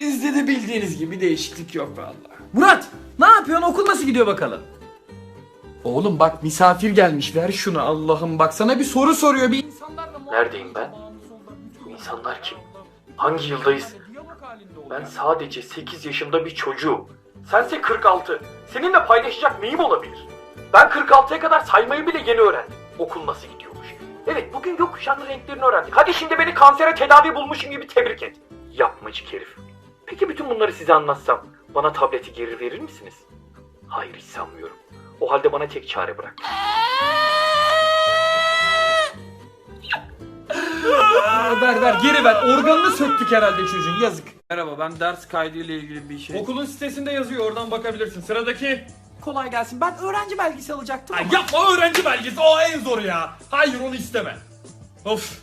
Bizde de bildiğiniz gibi değişiklik yok vallahi. Murat ne yapıyorsun okul nasıl gidiyor bakalım? Oğlum bak misafir gelmiş ver şunu Allah'ım bak sana bir soru soruyor bir insanlarla Neredeyim ben? Bu insanlar kim? Hangi yıldayız? Ben sadece 8 yaşında bir çocuğum. Sense 46. Seninle paylaşacak neyim olabilir? Ben 46'ya kadar saymayı bile yeni öğrendim. Okul nasıl gidiyormuş? Evet bugün gökkuşağının renklerini öğrendik. Hadi şimdi beni kansere tedavi bulmuşum gibi tebrik et. Yapmacık herif. Peki bütün bunları size anlatsam bana tableti geri verir misiniz? Hayır hiç sanmıyorum. O halde bana tek çare bırak. ver ver geri ver organını söktük herhalde çocuğun yazık. Merhaba ben ders kaydı ile ilgili bir şey. Okulun sitesinde yazıyor oradan bakabilirsin sıradaki. Kolay gelsin. Ben öğrenci belgesi alacaktım Ay ama. yapma öğrenci belgesi o en zoru ya. Hayır onu isteme. Of.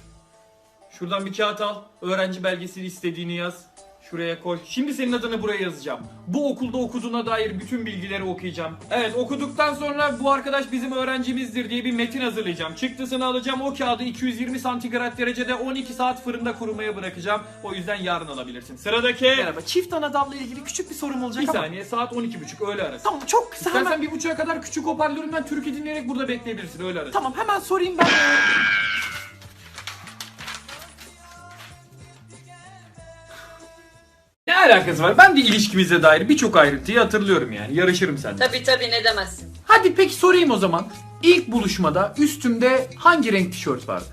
Şuradan bir kağıt al. Öğrenci belgesini istediğini yaz. Şuraya koy. Şimdi senin adını buraya yazacağım. Bu okulda okuduğuna dair bütün bilgileri okuyacağım. Evet okuduktan sonra bu arkadaş bizim öğrencimizdir diye bir metin hazırlayacağım. Çıktısını alacağım. O kağıdı 220 santigrat derecede 12 saat fırında kurumaya bırakacağım. O yüzden yarın alabilirsin. Sıradaki. Merhaba. Çift anadalla ilgili küçük bir sorum olacak Bir ama. saniye saat 12.30 öğle arası. Tamam çok kısa İstersen hemen. bir buçuğa kadar küçük hoparlöründen türkü dinleyerek burada bekleyebilirsin öyle arası. Tamam hemen sorayım ben. Alakası var? Ben de ilişkimize dair birçok ayrıntıyı hatırlıyorum yani. Yarışırım seninle. Tabi tabi ne demezsin. Hadi peki sorayım o zaman. İlk buluşmada üstümde hangi renk tişört vardı?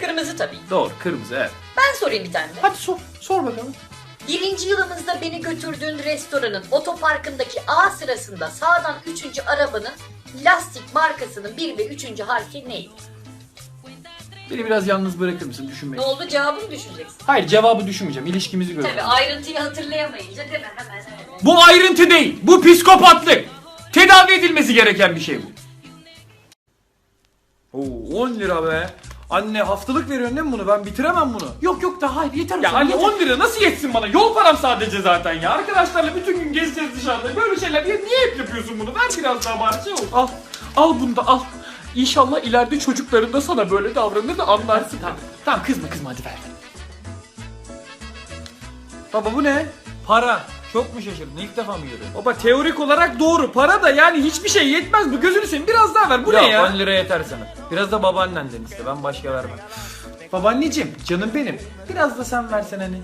Kırmızı tabii. Doğru, kırmızı evet. Ben sorayım bir tane de. Hadi sor, sor bakalım. Birinci yılımızda beni götürdüğün restoranın otoparkındaki A sırasında sağdan üçüncü arabanın lastik markasının bir ve üçüncü harfi neydi? Beni biraz yalnız bırakır mısın düşünmeyi? Ne oldu cevabını düşüneceksin. Hayır cevabı düşünmeyeceğim. İlişkimizi Tabi göreceğim. ayrıntıyı hatırlayamayınca değil mi hemen hemen. Bu ayrıntı değil. Bu psikopatlık. Tedavi edilmesi gereken bir şey bu. Oo 10 lira be. Anne haftalık veriyorsun değil mi bunu? Ben bitiremem bunu. Yok yok daha hayır yeter Ya anne yeter. 10 lira nasıl yetsin bana? Yol param sadece zaten ya. Arkadaşlarla bütün gün gezeceğiz dışarıda. Böyle şeyler niye, niye hep yapıyorsun bunu? Ver biraz daha bari şey olsun. Al. Al bunu da al. İnşallah ileride çocukların da sana böyle davranır da anlarsın. Tamam, tamam kızma kızma hadi ver. Baba bu ne? Para. Çok mu şaşırdın? İlk defa mı görüyorsun? Baba teorik olarak doğru. Para da yani hiçbir şey yetmez. Bu gözünü seveyim biraz daha ver. Bu ne ya? 10 lira yeter sana. Biraz da babaannenden iste. Ben başka vermem. Babaanneciğim canım benim. Biraz da sen versen hani.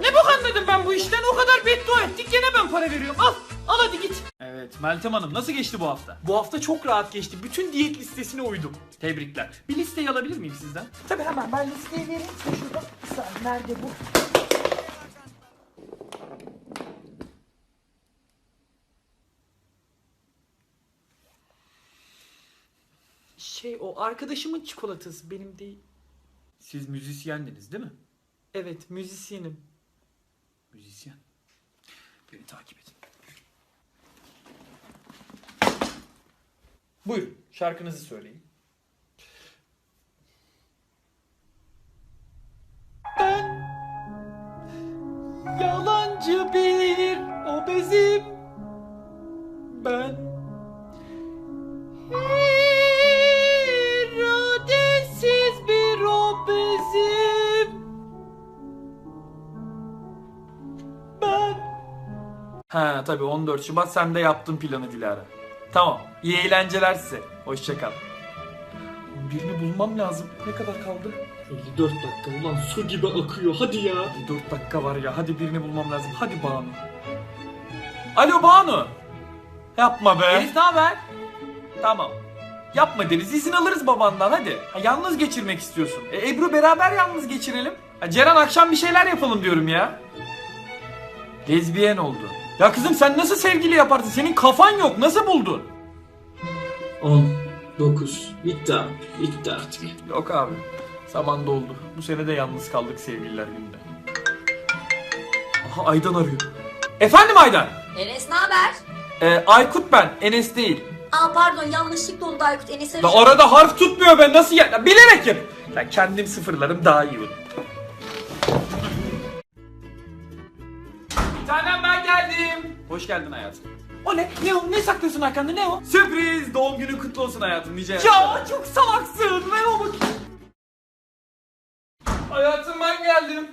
Ne bok anladım ben bu işten? O kadar beddua ettik gene ben para veriyorum. Al. Al hadi git. Evet Meltem Hanım nasıl geçti bu hafta? Bu hafta çok rahat geçti. Bütün diyet listesine uydum. Tebrikler. Bir listeyi alabilir miyim sizden? Tabii hemen ben listeyi vereyim size şurada. Bir saniye nerede bu? Şey o arkadaşımın çikolatası benim değil. Siz müzisyendiniz değil mi? Evet müzisyenim. Müzisyen. Beni takip edin. Buyurun şarkınızı söyleyin. Yalancı bir obezim Ha tabii 14 Şubat sen de yaptın planı Dilara. Tamam. İyi eğlenceler size. Hoşça kal. Birini bulmam lazım. Ne kadar kaldı? 54 dakika ulan su gibi akıyor hadi ya. 4 dakika var ya. Hadi birini bulmam lazım. Hadi Banu. Alo Banu. Yapma be. Elif ne haber? Tamam. Yapma Deniz. izin alırız babandan hadi. Ha, yalnız geçirmek istiyorsun. E, Ebru beraber yalnız geçirelim. Ha, Ceren akşam bir şeyler yapalım diyorum ya. Lezbiyen oldu. Ya kızım sen nasıl sevgili yaparsın? Senin kafan yok. Nasıl buldun? 10, 9, bitti abi, bitti artık. Yok abi. Zaman doldu. Bu sene de yalnız kaldık sevgililer gününde. Aha Aydan arıyor. Efendim Aydan? Enes ne haber? Ee, Aykut ben. Enes değil. Aa pardon yanlışlıkla oldu Aykut Enes'e Da arada harf tutmuyor ben nasıl ya? ya bilerek yap. Ben kendim sıfırlarım daha iyi olur. Hoş geldin hayatım. O ne? Ne o? Ne saklıyorsun arkanda? Ne o? Sürpriz. Doğum günün kutlu olsun hayatım. Nice Ya çok salaksın. Ver o bakayım. Hayatım ben geldim.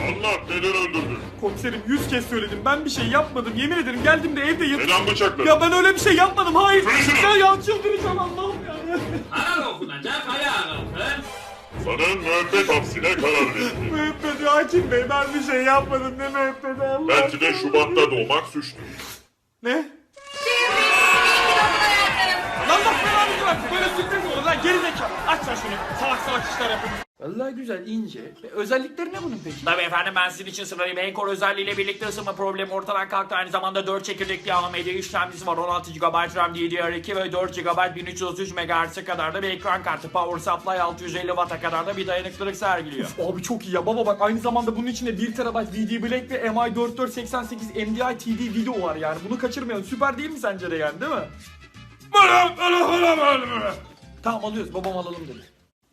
Allah neden öldürdün? Komiserim yüz kez söyledim. Ben bir şey yapmadım. Yemin ederim geldim de evde yat... Neden bıçakladın? Ya ben öyle bir şey yapmadım. Hayır. Şunu. Ya ya çıldıracağım Allah'ım ya. Sana müebbet hapsine karar verildi. Müebbet hakim bey ben bir şey yapmadım. Ne müebbet Allah. Belki de Şubat'ta doğmak suçtu. Ne? Lan bak belanı bırak. Böyle sürpriz olur lan geri zekalı. Aç sen şunu. Salak salak işler yapın. Vallahi güzel ince. Özellikleri ne bunun peki? Tabii efendim ben sizin için sırayım. Encore özelliğiyle birlikte ısınma problemi ortadan kalktı. Aynı zamanda 4 çekirdekli AMD işlemcisi var. 16 GB RAM DDR2 ve 4 GB 1333 MHz'e kadar da bir ekran kartı. Power supply 650 Watt'a kadar da bir dayanıklılık sergiliyor. Abi çok iyi ya baba bak aynı zamanda bunun içinde 1 TB VD Black ve MI4488 MDI TD video var yani bunu kaçırmayalım süper değil mi sence de yani değil mi? Tamam alıyoruz babam alalım dedi.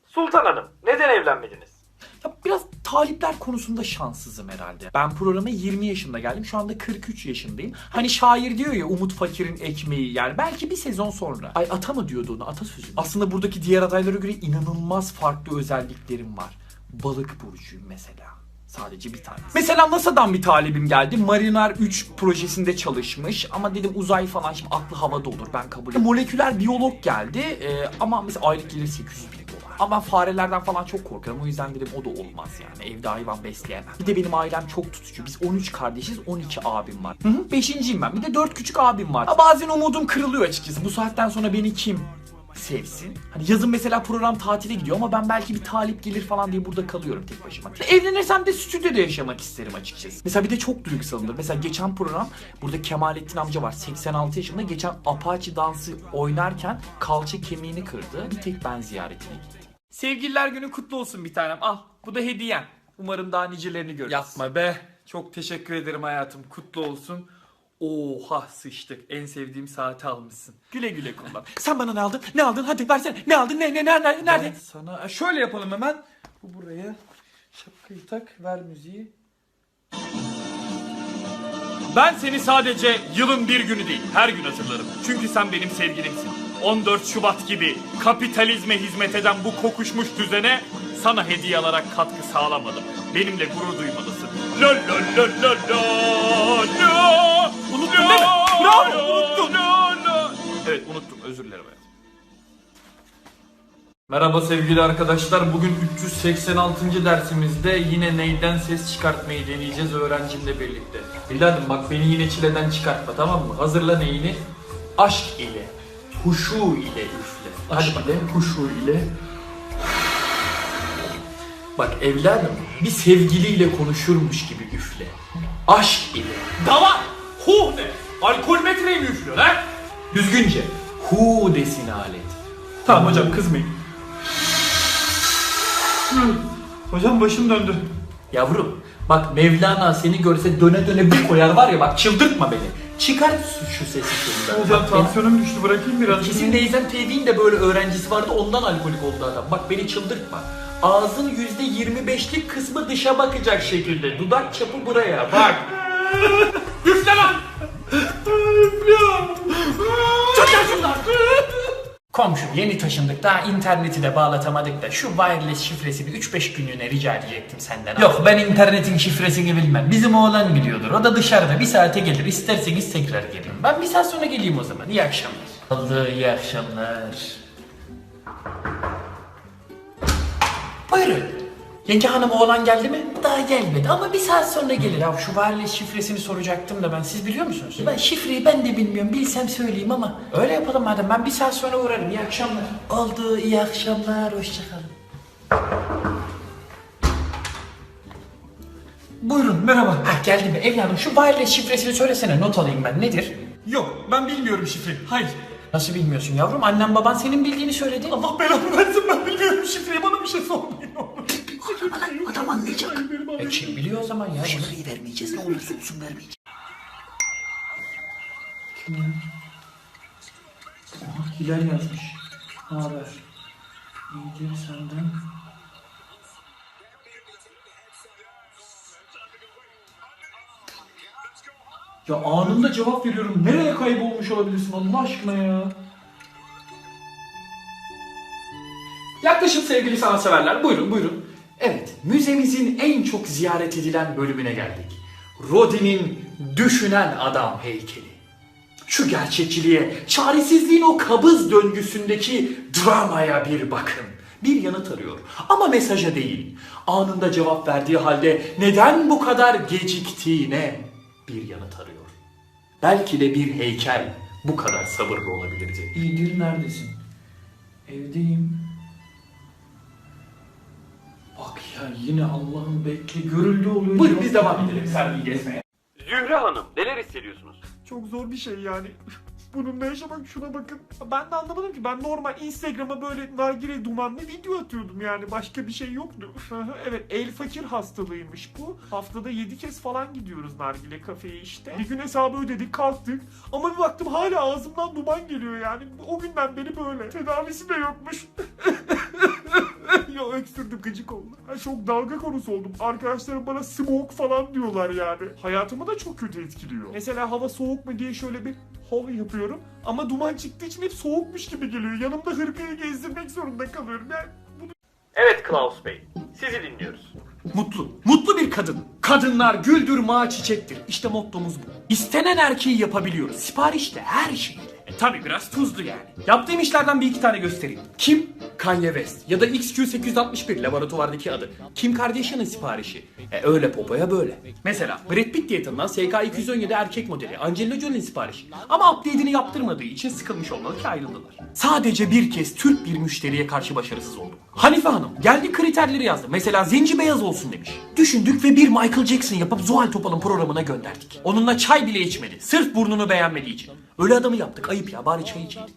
Sultan Hanım neden evlenmediniz? Ya biraz talipler konusunda şanssızım herhalde. Ben programa 20 yaşında geldim. Şu anda 43 yaşındayım. Hani şair diyor ya Umut Fakir'in ekmeği yani belki bir sezon sonra. Ay ata mı diyordu onu atasözü. Aslında buradaki diğer adaylara göre inanılmaz farklı özelliklerim var. Balık burcuyum mesela. Sadece bir tanesi. Mesela NASA'dan bir talibim geldi. Mariner 3 projesinde çalışmış. Ama dedim uzay falan şimdi aklı havada olur ben kabul ederim. Moleküler biyolog geldi. Ee, ama mesela aylık gelir 800 bin dolar. Ama ben farelerden falan çok korkarım. O yüzden dedim o da olmaz yani. Evde hayvan besleyemem. Bir de benim ailem çok tutucu. Biz 13 kardeşiz 12 abim var. Hı hı, beşinciyim ben. Bir de 4 küçük abim var. Ha, bazen umudum kırılıyor açıkçası. Bu saatten sonra beni kim sevsin. Hani yazın mesela program tatile gidiyor ama ben belki bir talip gelir falan diye burada kalıyorum tek başıma. Evlenirsem de stüdyoda yaşamak isterim açıkçası. Mesela bir de çok duygusalımdır. Mesela geçen program burada Kemalettin amca var 86 yaşında geçen Apache dansı oynarken kalça kemiğini kırdı. Bir tek ben ziyaretine gittim. Sevgililer günü kutlu olsun bir tanem. Al bu da hediyen. Umarım daha nicelerini görürüz. Yapma be. Çok teşekkür ederim hayatım. Kutlu olsun. Oha sıçtık. En sevdiğim saati almışsın. Güle güle kullan. Sen bana ne aldın? Ne aldın? Hadi versene. Ne aldın? Ne ne nerede? Nerede? sana e, şöyle yapalım hemen. Bu buraya. Şapkayı tak. Ver müziği. Ben seni sadece yılın bir günü değil, her gün hatırlarım. Çünkü sen benim sevgilimsin. 14 Şubat gibi kapitalizme hizmet eden bu kokuşmuş düzene sana hediye alarak katkı sağlamadım. Benimle gurur duymalısın. Lo lo lo lo lo lo. Unuttun değil mi? Bravo unuttun. Evet unuttum özür dilerim hayatım. Merhaba sevgili arkadaşlar. Bugün 386. dersimizde yine neyden ses çıkartmayı deneyeceğiz öğrencimle birlikte. Evladım bak beni yine çileden çıkartma tamam mı? Hazırla neyini? Aşk ile, huşu ile üfle. Hadi bak. ile, huşu ile. Bak evladım bir sevgiliyle konuşurmuş gibi üfle. Aşk ile. Davar! Hu ne? Alkol metreyi mi üflüyor lan? Düzgünce. Hu desin alet. Tamam hocam kızmayın. Hocam başım döndü. Yavrum bak Mevlana seni görse döne döne bir koyar var ya bak çıldırtma beni. Çıkar şu, sesi şundan. Hocam tansiyonum düştü bırakayım biraz. Kesin Neyzen Tevfik'in de böyle öğrencisi vardı ondan alkolik oldu adam. Bak beni çıldırtma. Ağzın yüzde yirmi beşlik kısmı dışa bakacak şekilde. Dudak çapı buraya bak. Üfle lan! Çok şundan! Komşum yeni taşındık daha interneti de bağlatamadık da şu wireless şifresini 3-5 günlüğüne rica edecektim senden. Yok ben internetin şifresini bilmem. Bizim oğlan biliyordur. O da dışarıda bir saate gelir. İsterseniz tekrar gelin. Ben bir saat sonra geleyim o zaman. İyi akşamlar. Oldu iyi akşamlar. Buyurun. Yenge hanım oğlan geldi mi? Daha gelmedi ama bir saat sonra gelir. Ya şu wireless şifresini soracaktım da ben. Siz biliyor musunuz? Ben şifreyi ben de bilmiyorum. Bilsem söyleyeyim ama. Öyle yapalım madem. Ben bir saat sonra uğrarım. İyi akşamlar. Oldu. iyi akşamlar. Hoşçakalın. Buyurun merhaba. Ha geldi mi? Evladım şu wireless şifresini söylesene. Not alayım ben. Nedir? Yok ben bilmiyorum şifreyi. Hayır. Nasıl bilmiyorsun yavrum? Annen baban senin bildiğini söyledi. Allah belanı versin ben bilmiyorum şifreyi. Bana bir şey sormayın. Adam anlayacak. E kim biliyor o zaman ya? Şifreyi vermeyeceğiz. Ne olursa olsun vermeyeceğiz. Kim? Aha, Hilal yazmış. Ne haber? İyidir senden. Ya anında cevap veriyorum. Nereye kaybolmuş olabilirsin Allah aşkına ya? Yaklaşın sevgili sanatseverler. Buyurun buyurun. Evet, müzemizin en çok ziyaret edilen bölümüne geldik. Rodin'in Düşünen Adam heykeli. Şu gerçekçiliğe, çaresizliğin o kabız döngüsündeki dramaya bir bakın. Bir yanıt arıyor ama mesaja değil. Anında cevap verdiği halde neden bu kadar geciktiğine bir yanıt arıyor. Belki de bir heykel bu kadar sabırlı olabilirdi. İyidir neredesin? Evdeyim. Bak ya yine Allah'ın bekle görüldü oluyor. Buyurun biz devam edelim sergiyi gezmeye. Zühre Hanım neler hissediyorsunuz? Çok zor bir şey yani. Bununla yaşamak şuna bakın. Ben de anlamadım ki ben normal Instagram'a böyle nargile dumanlı video atıyordum yani başka bir şey yoktu. evet el fakir hastalığıymış bu. Haftada 7 kez falan gidiyoruz nargile kafeye işte. Bir gün hesabı ödedik kalktık ama bir baktım hala ağzımdan duman geliyor yani. O günden beri böyle. Tedavisi de yokmuş. ya öksürdüm gıcık oldu. Ha, çok dalga konusu oldum. Arkadaşlarım bana smoke falan diyorlar yani. Hayatımı da çok kötü etkiliyor. Mesela hava soğuk mu diye şöyle bir hava yapıyorum. Ama duman çıktığı için hep soğukmuş gibi geliyor. Yanımda hırkayı gezdirmek zorunda kalıyorum. Yani bunu Evet Klaus Bey, sizi dinliyoruz. Mutlu. Mutlu bir kadın. Kadınlar güldür mağa çiçektir. İşte mottomuz bu. İstenen erkeği yapabiliyoruz. Siparişte her şeyle. Tabi biraz tuzlu yani. Yaptığım işlerden bir iki tane göstereyim. Kim? Kanye West. Ya da XQ861 laboratuvardaki adı. Kim Kardashian'ın siparişi. E öyle popoya böyle. Mesela Brad Pitt diye tanınan SK217 erkek modeli Angelina Jolie'nin siparişi. Ama update'ini yaptırmadığı için sıkılmış olmalı ki ayrıldılar. Sadece bir kez Türk bir müşteriye karşı başarısız olduk. Hanife Hanım geldi kriterleri yazdı. Mesela zenci beyaz olsun demiş. Düşündük ve bir Michael Jackson yapıp Zuhal Topal'ın programına gönderdik. Onunla çay bile içmedi. Sırf burnunu beğenmediği için. Öyle adamı yaptık ayıp ya bari çay içeydik.